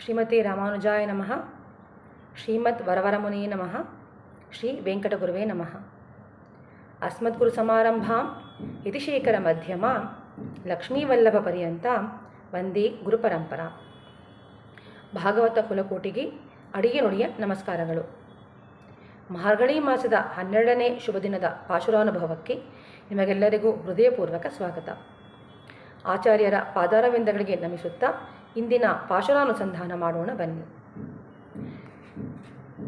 ಶ್ರೀಮತಿ ರಾಮಾನುಜಾಯ ನಮಃ. ಶ್ರೀಮತ್ ವರವರಮುನಿ ನಮಃ. ಶ್ರೀ ವೆಂಕಟಗುರುವೇ ನಮಃ. ಅಸ್ಮದ್ಗುರು ಸಮಾರಂಭಾಂ ಯತಿಶೇಖರ ಮಧ್ಯಮ ಲಕ್ಷ್ಮೀವಲ್ಲಭ ಪರ್ಯಂತ ವಂದೇ ಗುರುಪರಂಪರ ಭಾಗವತ ಕುಲಕೋಟಿಗೆ ಅಡಿಗೆ ನುಡಿಯ ನಮಸ್ಕಾರಗಳು. ಮಾರ್ಗಳಿ ಮಾಸದ ಹನ್ನೆರಡನೇ ಶುಭ ದಿನದ ಪಾಶುರಾನುಭವಕ್ಕೆ ನಿಮಗೆಲ್ಲರಿಗೂ ಹೃದಯಪೂರ್ವಕ ಸ್ವಾಗತ. ಆಚಾರ್ಯರ ಪಾದಾರವಿಂದಗಳಿಗೆ ನಮಿಸುತ್ತಾ ಇಂದಿನ ಪಾಶುರಾನುಸಂಧಾನ ಮಾಡೋಣ ಬನ್ನಿ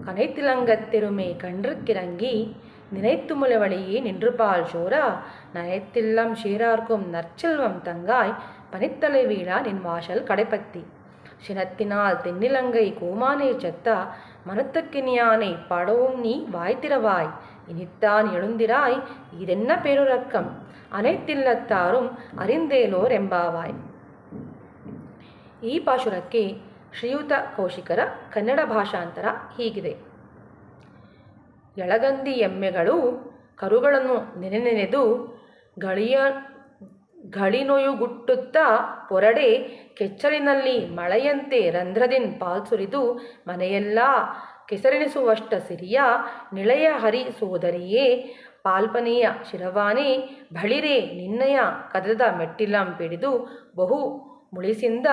கனைத்திலங்கத்திருமே கன்றுக்கிறங்கி நினைத்து முலவழியே நின்றுபால் சோரா நனைத்தில்லம் சீரார்க்கும் நற்செல்வம் தங்காய் பனித்தலை வீழா நின் வாசல் கடைப்பத்தி சினத்தினால் தென்னிலங்கை கோமானே செத்தா மனத்துக்கினியானை படவும் நீ வாய்த்திரவாய் இனித்தான் எழுந்திராய் இதென்ன பேருறக்கம் அனைத்தில்லத்தாரும் அறிந்தேலோர் ಎಂಬಾವಾಯ್ ಈ ಪಾಶುರಕ್ಕೆ ಶ್ರೀಯುತ ಕೌಶಿಕರ ಕನ್ನಡ ಭಾಷಾಂತರ ಹೀಗಿದೆ. ಎಳಗಂದಿ ಎಮ್ಮೆಗಳು ಕರುಗಳನ್ನು ನೆನೆ ನೆನೆದು ಗಳಿಯ, ಗಳಿನೊಯುಗುಟ್ಟುತ್ತಾ ಪೊರಡೆ ಕೆಚ್ಚಲಿನಲ್ಲಿ ಮಳೆಯಂತೆ ರಂಧ್ರದಿನ್ ಪಾಲ್ಸುರಿದು ಮನೆಯೆಲ್ಲ ಕೆಸರೆನಿಸುವಷ್ಟ ಸಿರಿಯ ನಿಳೆಯ ಹರಿ ಸೋದರಿಯೇ ಪಾಲ್ಪನೆಯ ಶಿರವಾನೆ ಬಳಿರೆ ನಿನ್ನಯ ಕದದ ಮೆಟ್ಟಿಲಂ ಪಿಡಿದು ಬಹು ಮುಳಿಸಿಂದ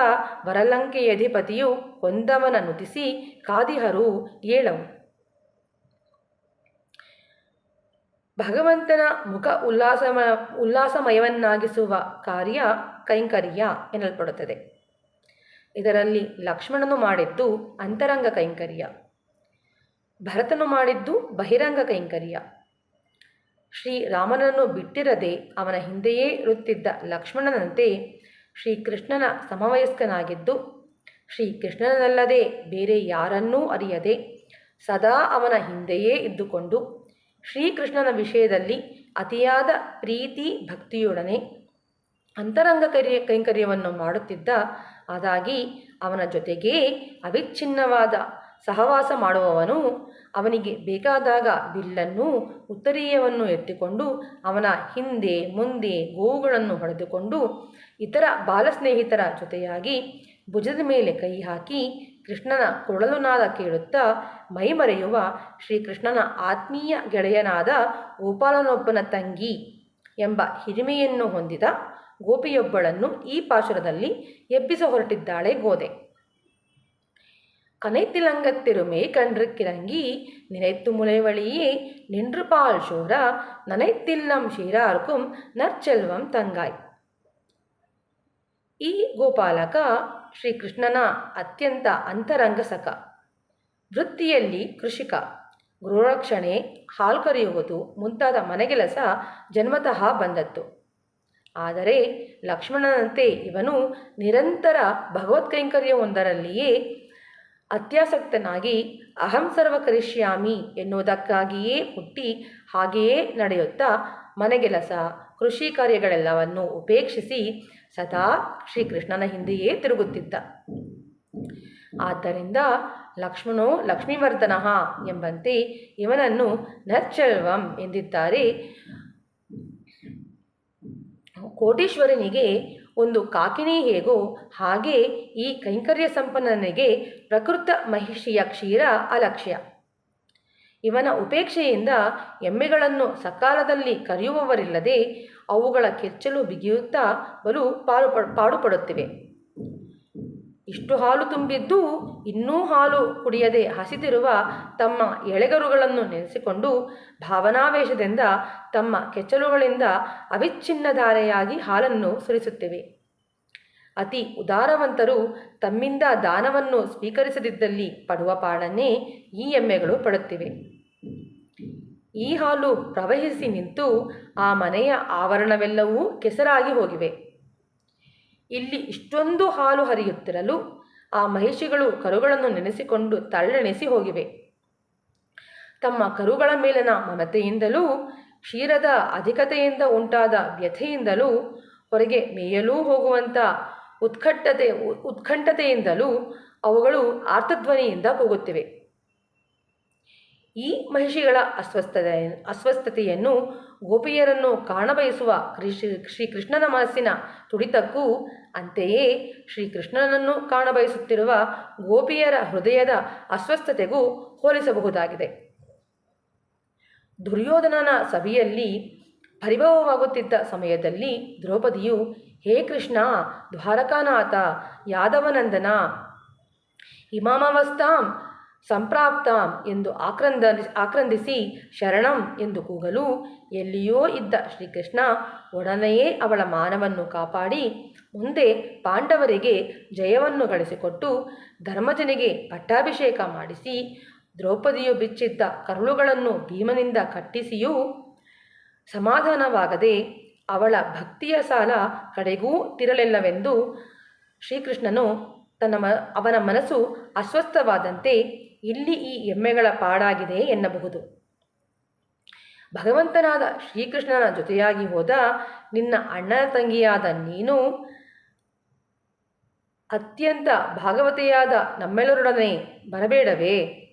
ವರಲಂಕೆಯಧಿಪತಿಯು ಕೊಂದವನ ನುತಿಸಿ ಕಾದಿಹರು ಏಳವು. ಭಗವಂತನ ಮುಖ ಉಲ್ಲಾಸಮ ಉಲ್ಲಾಸಮಯವನ್ನಾಗಿಸುವ ಕಾರ್ಯ ಕೈಂಕರ್ಯ ಎನ್ನಲ್ಪಡುತ್ತದೆ. ಇದರಲ್ಲಿ ಲಕ್ಷ್ಮಣನು ಮಾಡಿದ್ದು ಅಂತರಂಗ ಕೈಂಕರ್ಯ, ಭರತನು ಮಾಡಿದ್ದು ಬಹಿರಂಗ ಕೈಂಕರ್ಯ. ಶ್ರೀರಾಮನನ್ನು ಬಿಟ್ಟಿರದೆ ಅವನ ಹಿಂದೆಯೇ ಇರುತ್ತಿದ್ದ ಲಕ್ಷ್ಮಣನಂತೆ ಶ್ರೀಕೃಷ್ಣನ ಸಮವಯಸ್ಕನಾಗಿದ್ದು, ಶ್ರೀಕೃಷ್ಣನಲ್ಲದೆ ಬೇರೆ ಯಾರನ್ನೂ ಅರಿಯದೆ ಸದಾ ಅವನ ಹಿಂದೆಯೇ ಇದ್ದುಕೊಂಡು ಶ್ರೀಕೃಷ್ಣನ ವಿಷಯದಲ್ಲಿ ಅತಿಯಾದ ಪ್ರೀತಿ ಭಕ್ತಿಯೊಡನೆ ಅಂತರಂಗ ಕರಿಯ ಕೈಂಕರ್ಯವನ್ನು ಮಾಡುತ್ತಿದ್ದ ಅದಾಗಿ ಅವನ ಜೊತೆಗೇ ಅವಿಚ್ಛಿನ್ನವಾದ ಸಹವಾಸ ಮಾಡುವವನು ಅವನಿಗೆ ಬೇಕಾದಾಗ ಬಿಲ್ಲನ್ನು ಉತ್ತರೀಯವನ್ನು ಎತ್ತಿಕೊಂಡು ಅವನ ಹಿಂದೆ ಮುಂದೆ ಗೋವುಗಳನ್ನು ಹೊಡೆದುಕೊಂಡು ಇತರ ಬಾಲಸ್ನೇಹಿತರ ಜೊತೆಯಾಗಿ ಭುಜದ ಮೇಲೆ ಕೈ ಹಾಕಿ ಕೃಷ್ಣನ ಕೊಳಲುನಾದ ಕೇಳುತ್ತಾ ಮೈಮರೆಯುವ ಶ್ರೀಕೃಷ್ಣನ ಆತ್ಮೀಯ ಗೆಳೆಯನಾದ ಗೋಪಾಲನೊಬ್ಬನ ತಂಗಿ ಎಂಬ ಹಿರಿಮೆಯನ್ನು ಹೊಂದಿದ ಗೋಪಿಯೊಬ್ಬಳನ್ನು ಈ ಪಾಶುರದಲ್ಲಿ ಎಬ್ಬಿಸ ಹೊರಟಿದ್ದಾಳೆ ಗೋದೆ. கனைத்திலங்கத்திருமே கன்றுக்கிறங்கி நினைத்து முளைவழியே நின்று பால் சோர நனைத்தில்லம் ಶೀರಾರ್ಕುಂ ನರ್ಚೆಲ್ವಂ ತಂಗಾಯ್ ಈ ಗೋಪಾಲಕ ಶ್ರೀಕೃಷ್ಣನ ಅತ್ಯಂತ ಅಂತರಂಗ ಸಖ ವೃತ್ತಿಯಲ್ಲಿ ಕೃಷಿಕ ಗೃಹರಕ್ಷಣೆ ಹಾಲು ಕರೆಯುವುದು ಮುಂತಾದ ಮನೆಗೆಲಸ ಜನ್ಮತಃ ಬಂದದ್ದು ಆದರೆ ಲಕ್ಷ್ಮಣನಂತೆ ಇವನು ನಿರಂತರ ಭಗವತ್ಕೈಂಕರ್ಯವೊಂದರಲ್ಲಿಯೇ ಅತ್ಯಾಸಕ್ತನಾಗಿ ಅಹಂ ಸರ್ವ ಕರಿಷ್ಯಾಮಿ ಎನ್ನುವುದಕ್ಕಾಗಿಯೇ ಹುಟ್ಟಿ ಹಾಗೆಯೇ ನಡೆಯುತ್ತಾ ಮನೆಗೆಲಸ, ಕೃಷಿ ಕಾರ್ಯಗಳೆಲ್ಲವನ್ನು ಉಪೇಕ್ಷಿಸಿ ಸದಾ ಶ್ರೀಕೃಷ್ಣನ ಹಿಂದೆಯೇ ತಿರುಗುತ್ತಿದ್ದ. ಆದ್ದರಿಂದ ಲಕ್ಷ್ಮಣೋ ಲಕ್ಷ್ಮೀವರ್ಧನ ಎಂಬಂತೆ ಇವನನ್ನು ನರ್ಚಲ್ವಂ ಎಂದಿದ್ದಾರೆ. ಕೋಟೀಶ್ವರನಿಗೆ ಒಂದು ಕಾಕಿನೇ ಹೇಗೋ ಹಾಗೆ ಈ ಕೈಂಕರ್ಯ ಸಂಪನ್ನನಿಗೆ ಪ್ರಕೃತ ಮಹಿಷಿಯ ಕ್ಷೀರ ಅಲಕ್ಷ್ಯ. ಇವನ ಉಪೇಕ್ಷೆಯಿಂದ ಎಮ್ಮೆಗಳನ್ನು ಸಕಾಲದಲ್ಲಿ ಕರೆಯುವವರಿಲ್ಲದೆ ಅವುಗಳ ಕೆಚ್ಚಲು ಬಿಗಿಯುತ್ತಾ ಬಲು ಪಾಲು ಪಾಡುಪಡುತ್ತಿವೆ. ಇಷ್ಟು ಹಾಲು ತುಂಬಿದ್ದು ಇನ್ನೂ ಹಾಲು ಕುಡಿಯದೆ ಹಸಿದಿರುವ ತಮ್ಮ ಎಳೆಗರುಗಳನ್ನು ನೆನೆಸಿಕೊಂಡು ಭಾವನಾವೇಶದಿಂದ ತಮ್ಮ ಕೆಚ್ಚಲುಗಳಿಂದ ಅವಿಚ್ಛಿನ್ನಧಾರೆಯಾಗಿ ಹಾಲನ್ನು ಸುರಿಸುತ್ತಿವೆ. ಅತಿ ಉದಾರವಂತರು ತಮ್ಮಿಂದ ದಾನವನ್ನು ಸ್ವೀಕರಿಸದಿದ್ದಲ್ಲಿ ಪಡುವ ಪಾಡನ್ನೇ ಈ ಎಮ್ಮೆಗಳು ಪಡುತ್ತಿವೆ. ಈ ಹಾಲು ಪ್ರವಹಿಸಿ ನಿಂತು ಆ ಮನೆಯ ಆವರಣವೆಲ್ಲವೂ ಕೆಸರಾಗಿ ಹೋಗಿವೆ. ಇಲ್ಲಿ ಇಷ್ಟೊಂದು ಹಾಲು ಹರಿಯುತ್ತಿರಲು ಆ ಮಹಿಷಿಗಳು ಕರುಗಳನ್ನು ನೆನೆಸಿಕೊಂಡು ತಳ್ಳೆಣಿಸಿ ಹೋಗಿವೆ. ತಮ್ಮ ಕರುಗಳ ಮೇಲಿನ ಮಮತೆಯಿಂದಲೂ, ಕ್ಷೀರದ ಅಧಿಕತೆಯಿಂದ ಉಂಟಾದ ವ್ಯಥೆಯಿಂದಲೂ, ಹೊರಗೆ ಮೇಯಲೂ ಹೋಗುವಂಥ ಉತ್ಕಟ್ಟತೆ, ಉತ್ಕಂಠತೆಯಿಂದಲೂ ಅವುಗಳು ಆರ್ತಧ್ವನಿಯಿಂದ ಕೂಗುತ್ತಿವೆ. ಈ ಮಹಿಷಿಗಳ ಅಸ್ವಸ್ಥತೆ, ಅಸ್ವಸ್ಥತೆಯನ್ನು ಗೋಪಿಯರನ್ನು ಕಾಣಬಯಸುವ ಶ್ರೀ ಶ್ರೀಕೃಷ್ಣನ ಮನಸ್ಸಿನ ತುಡಿತಕ್ಕೂ ಅಂತೆಯೇ ಶ್ರೀಕೃಷ್ಣನನ್ನು ಕಾಣಬಯಸುತ್ತಿರುವ ಗೋಪಿಯರ ಹೃದಯದ ಅಸ್ವಸ್ಥತೆಗೂ ಹೋಲಿಸಬಹುದಾಗಿದೆ. ದುರ್ಯೋಧನನ ಸಭೆಯಲ್ಲಿ ಪರಿಭವವಾಗುತ್ತಿದ್ದ ಸಮಯದಲ್ಲಿ ದ್ರೌಪದಿಯು, ಹೇ ಕೃಷ್ಣ, ದ್ವಾರಕಾನಾಥ, ಯಾದವನಂದನ ಇಮಾಮವಸ್ತಾಂ ಸಂಪ್ರಾಪ್ತಾಂ ಎಂದು ಆಕ್ರಂದ ಆಕ್ರಂದಿಸಿ ಶರಣಂ ಎಂದು ಕೂಗಲು ಎಲ್ಲಿಯೋ ಇದ್ದ ಶ್ರೀಕೃಷ್ಣ ಒಡನೆಯೇ ಅವಳ ಮಾನವನ್ನು ಕಾಪಾಡಿ ಮುಂದೆ ಪಾಂಡವರಿಗೆ ಜಯವನ್ನು ಗಳಿಸಿಕೊಟ್ಟು ಧರ್ಮಜನಿಗೆ ಪಟ್ಟಾಭಿಷೇಕ ಮಾಡಿಸಿ ದ್ರೌಪದಿಯು ಬಿಚ್ಚಿದ್ದ ಕರುಳುಗಳನ್ನು ಭೀಮನಿಂದ ಕಟ್ಟಿಸಿಯೂ ಸಮಾಧಾನವಾಗದೆ ಅವಳ ಭಕ್ತಿಯ ಸಾಲ ಕಡೆಗೂ ತಿರಲಿಲ್ಲವೆಂದು ಶ್ರೀಕೃಷ್ಣನು ತನ್ನ ಮ, ಅವನ ಮನಸ್ಸು ಅಸ್ವಸ್ಥವಾದಂತೆ ಇಲ್ಲಿ ಈ ಎಮ್ಮೆಗಳ ಪಾಡಾಗಿದೆ ಎನ್ನಬಹುದು. ಭಗವಂತನಾದ ಶ್ರೀಕೃಷ್ಣನ ಜೊತೆಯಾಗಿ ಹೋದ ನಿನ್ನ ಅಣ್ಣನ ತಂಗಿಯಾದ ನೀನು ಅತ್ಯಂತ ಭಾಗವತೆಯಾದ ನಮ್ಮೆಲ್ಲರೊಡನೆ ಬರಬೇಡವೇ?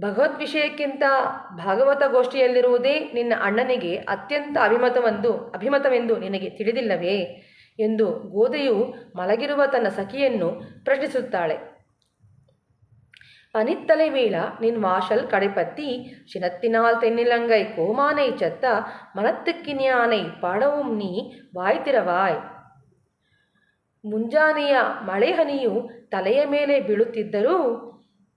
ಭಗವದ್ ವಿಷಯಕ್ಕಿಂತ ಭಾಗವತ ಗೋಷ್ಠಿಯಲ್ಲಿರುವುದೇ ನಿನ್ನ ಅಣ್ಣನಿಗೆ ಅತ್ಯಂತ ಅಭಿಮತವೆಂದು ಅಭಿಮತವೆಂದು ನಿನಗೆ ತಿಳಿದಿಲ್ಲವೇ? ಎಂದು ಗೋದೆಯು ಮಲಗಿರುವ ತನ್ನ ಸಖಿಯನ್ನು ಪ್ರಶ್ನಿಸುತ್ತಾಳೆ. பனித்தலை வீழா நின் வாசல் கடைப்பத்தி சினத்தினால் தென்னிலங்கை கோமானை சத்த மனத்துக்கினியானை பாடவும் ನೀ ವಾಯ್ತಿರವಾಯ್ ಮುಂಜಾನೆಯ ಮಳೆಹನಿಯು ತಲೆಯ ಮೇಲೆ ಬೀಳುತ್ತಿದ್ದರೂ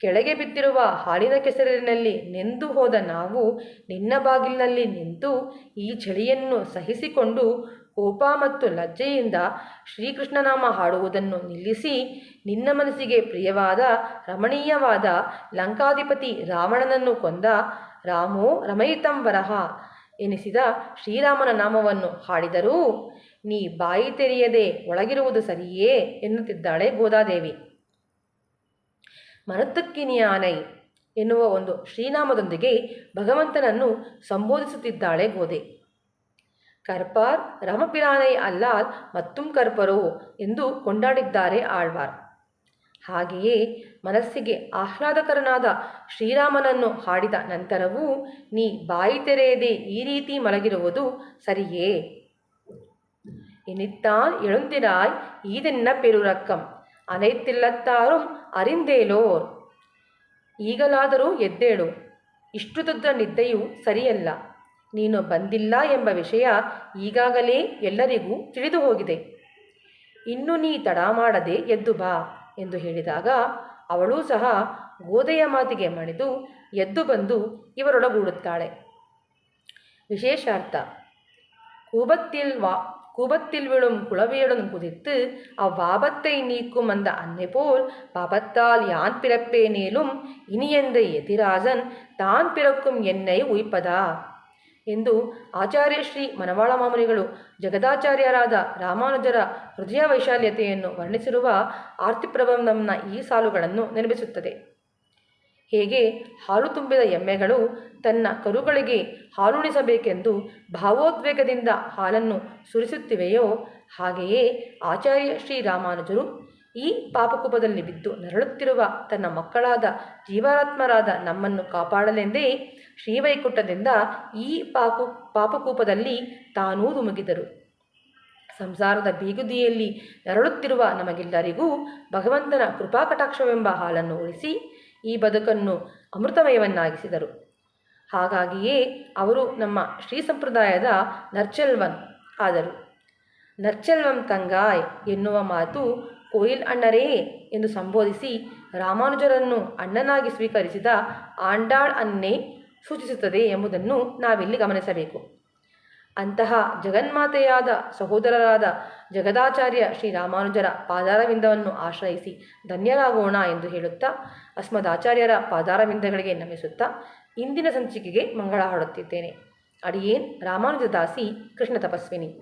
ಕೆಳಗೆ ಬಿದ್ದಿರುವ ಹಾಲಿನ ಕೆಸರಿನಲ್ಲಿ ನೆಂದು ಹೋದ ನಾವು ನಿನ್ನ ಬಾಗಿಲಿನಲ್ಲಿ ನಿಂತು ಈ ಚಳಿಯನ್ನು ಸಹಿಸಿಕೊಂಡು ಕೋಪ ಮತ್ತು ಲಜ್ಜೆಯಿಂದ ಶ್ರೀಕೃಷ್ಣನಾಮ ಹಾಡುವುದನ್ನು ನಿಲ್ಲಿಸಿ ನಿನ್ನ ಮನಸ್ಸಿಗೆ ಪ್ರಿಯವಾದ ರಮಣೀಯವಾದ ಲಂಕಾಧಿಪತಿ ರಾವಣನನ್ನು ಕೊಂದ ರಾಮೋ ರಮಯಿತಂ ವರಹ ಎನಿಸಿದ ಶ್ರೀರಾಮನ ನಾಮವನ್ನು ಹಾಡಿದರೂ ನೀ ಬಾಯಿ ತೆರೆಯದೆ ಒಳಗಿರುವುದು ಸರಿಯೇ ಎನ್ನುತ್ತಿದ್ದಾಳೆ ಗೋದಾದೇವಿ. ಮರತಕ್ಕಿನಿಯಾನೈ ಎನ್ನುವ ಒಂದು ಶ್ರೀನಾಮದೊಂದಿಗೆ ಭಗವಂತನನ್ನು ಸಂಬೋಧಿಸುತ್ತಿದ್ದಾಳೆ ಗೋದೆ. ಕರ್ಪಾರ್ ರಾಮಪಿರಾನೈ ಅಲ್ಲಾಲ್ ಮತ್ತುಂ ಕರ್ಪರೋ ಎಂದು ಕೊಂಡಾಡಿದ್ದಾರೆ ಆಳ್ವಾರ್ ಹಾಗೆಯೇ ಮನಸ್ಸಿಗೆ ಆಹ್ಲಾದಕರನಾದ ಶ್ರೀರಾಮನನ್ನು ಹಾಡಿದ ನಂತರವೂ ನೀ ಬಾಯಿ ತೆರೆಯದೆ ಈ ರೀತಿ ಮಲಗಿರುವುದು ಸರಿಯೇ? ಇನಿತ್ತಾನ್ ಎಳುಂದಿರಾಯ್ ಈದೆನ್ನ ಪೆರುರಕ್ಕಂ, ಅನೈತಿಲ್ಲತ್ತಾರು ಅರಿಂದೇಲೋರ್. ಈಗಲಾದರೂ ಎದ್ದೇಳು ಇಷ್ಟು ದೊಡ್ಡ ನಿದ್ದೆಯು ಸರಿಯಲ್ಲ. ನೀನು ಬಂದಿಲ್ಲ ಎಂಬ ವಿಷಯ ಈಗಾಗಲೇ ಎಲ್ಲರಿಗೂ ತಿಳಿದು ಹೋಗಿದೆ ಇನ್ನು ನೀ ತಡ ಮಾಡದೆ ಎದ್ದು ಬಾ ಎಂದು ಹೇಳಿದಾಗ ಅವಳೂ ಸಹ ಗೋದೆಯ ಮಾತಿಗೆ ಮಣಿದು ಎದ್ದು ಬಂದು ಇವರೊಳಗೂಡುತ್ತಾಳೆ ವಿಶೇಷಾರ್ಥ கூபத்தில் வா கூபத்தில் விழும் குளவியுடன் குதித்து அவ்வாபத்தை நீக்கும் அந்த அன்னை போல் பாபத்தால் யான் பிறப்பேனேலும் இனியந்த எதிராஜன் தான் பிறக்கும் என்னை ಉಯ್ಪದಾ ಎಂದು ಆಚಾರ್ಯ ಶ್ರೀ ಮನವಾಳ ಮಾಮುನಿಗಳು ಜಗದಾಚಾರ್ಯರಾದ ರಾಮಾನುಜರ ಹೃದಯ ವೈಶಾಲ್ಯತೆಯನ್ನು ವರ್ಣಿಸಿರುವ ಆರ್ತಿಪ್ರಬಂಧಂನ ಈ ಸಾಲುಗಳನ್ನು ನೆನಪಿಸುತ್ತದೆ. ಹೇಗೆ ಹಾಲು ತುಂಬಿದ ಎಮ್ಮೆಗಳು ತನ್ನ ಕರುಗಳಿಗೆ ಹಾಲುಣಿಸಬೇಕೆಂದು ಭಾವೋದ್ವೇಗದಿಂದ ಹಾಲನ್ನು ಸುರಿಸುತ್ತಿವೆಯೋ, ಹಾಗೆಯೇ ಆಚಾರ್ಯ ಶ್ರೀರಾಮಾನುಜರು ಈ ಪಾಪಕುಪದಲ್ಲಿ ಬಿದ್ದು ನರಳುತ್ತಿರುವ ತನ್ನ ಮಕ್ಕಳಾದ ಜೀವಾತ್ಮರಾದ ನಮ್ಮನ್ನು ಕಾಪಾಡಲೆಂದೇ ಶ್ರೀವೈಕುಂಠದಿಂದ ಈ ಪಾಕು, ಪಾಪಕೂಪದಲ್ಲಿ ತಾನೂ ಧುಮುಗಿದರು. ಸಂಸಾರದ ಬೀಗುದಿಯಲ್ಲಿ ನರಳುತ್ತಿರುವ ನಮಗೆಲ್ಲರಿಗೂ ಭಗವಂತನ ಕೃಪಾಕಟಾಕ್ಷವೆಂಬ ಹಾಲನ್ನು ಉಳಿಸಿ ಈ ಬದುಕನ್ನು ಅಮೃತಮಯವನ್ನಾಗಿಸಿದರು. ಹಾಗಾಗಿಯೇ ಅವರು ನಮ್ಮ ಶ್ರೀ ಸಂಪ್ರದಾಯದ ನರ್ಚೆಲ್ವನ್ ಆದರು. ನರ್ಚೆಲ್ವಂ ತಂಗಾಯ್ ಎನ್ನುವ ಮಾತು ಕೋಯಿಲ್ ಅಣ್ಣರೇ ಎಂದು ಸಂಬೋಧಿಸಿ ರಾಮಾನುಜರನ್ನು ಅಣ್ಣನಾಗಿ ಸ್ವೀಕರಿಸಿದ ಆಂಡಾಳ್ ಅನ್ನೇ ಸೂಚಿಸುತ್ತದೆ ಎಂಬುದನ್ನು ನಾವಿಲ್ಲಿ ಗಮನಿಸಬೇಕು. ಅಂತಹ ಜಗನ್ಮಾತೆಯಾದ ಸಹೋದರರಾದ ಜಗದಾಚಾರ್ಯ ಶ್ರೀ ರಾಮಾನುಜರ ಪಾದಾರವಿಂದವನ್ನು ಆಶ್ರಯಿಸಿ ಧನ್ಯರಾಗೋಣ ಎಂದು ಹೇಳುತ್ತಾ, ಅಸ್ಮದಾಚಾರ್ಯರ ಪಾದಾರವಿಂದಗಳಿಗೆ ನಮಿಸುತ್ತಾ ಇಂದಿನ ಸಂಚಿಕೆಗೆ ಮಂಗಳ ಹಾಡುತ್ತಿದ್ದೇನೆ. ಅಡಿಯೇನ್ ರಾಮಾನುಜದಾಸಿ ಕೃಷ್ಣ ತಪಸ್ವಿನಿ.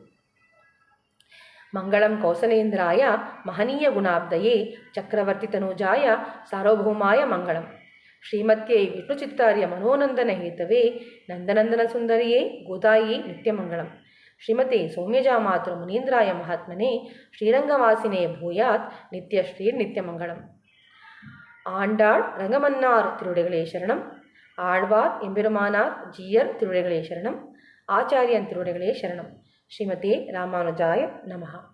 ಮಂಗಳಂ ಕೌಸಲೇಂದ್ರಾಯ ಮಹನೀಯ ಗುಣಾಬ್ದಯೇ ಚಕ್ರವರ್ತಿ ತನೂಜಾಯ ಸಾರ್ವಭೌಮಾಯ ಮಂಗಳಂ. ஸ்ரீமத்யே விஷ்ணுச்சித்தாரிய மனோநந்தன ஹேத்தவே நந்தநந்தன சுந்தரியே கோதாயே நித்தியமங்கலம் ஸ்ரீமதே சௌமியஜாமாத்ரு முனீந்திராய மகாத்மனே ஸ்ரீரங்கவாசினே பூயாத் நித்ய ஸ்ரீ நித்தியமங்கலம் ஆண்டாள் ரங்கமன்னார் திருவிடைகளே சரணம். ஆழ்வார் எம்பெருமானார் ஜீயர் திருவிடைகளே சரணம். ஆச்சாரியன் திருவிடைகளே சரணம். ஸ்ரீமதே ராமானுஜாய நமகா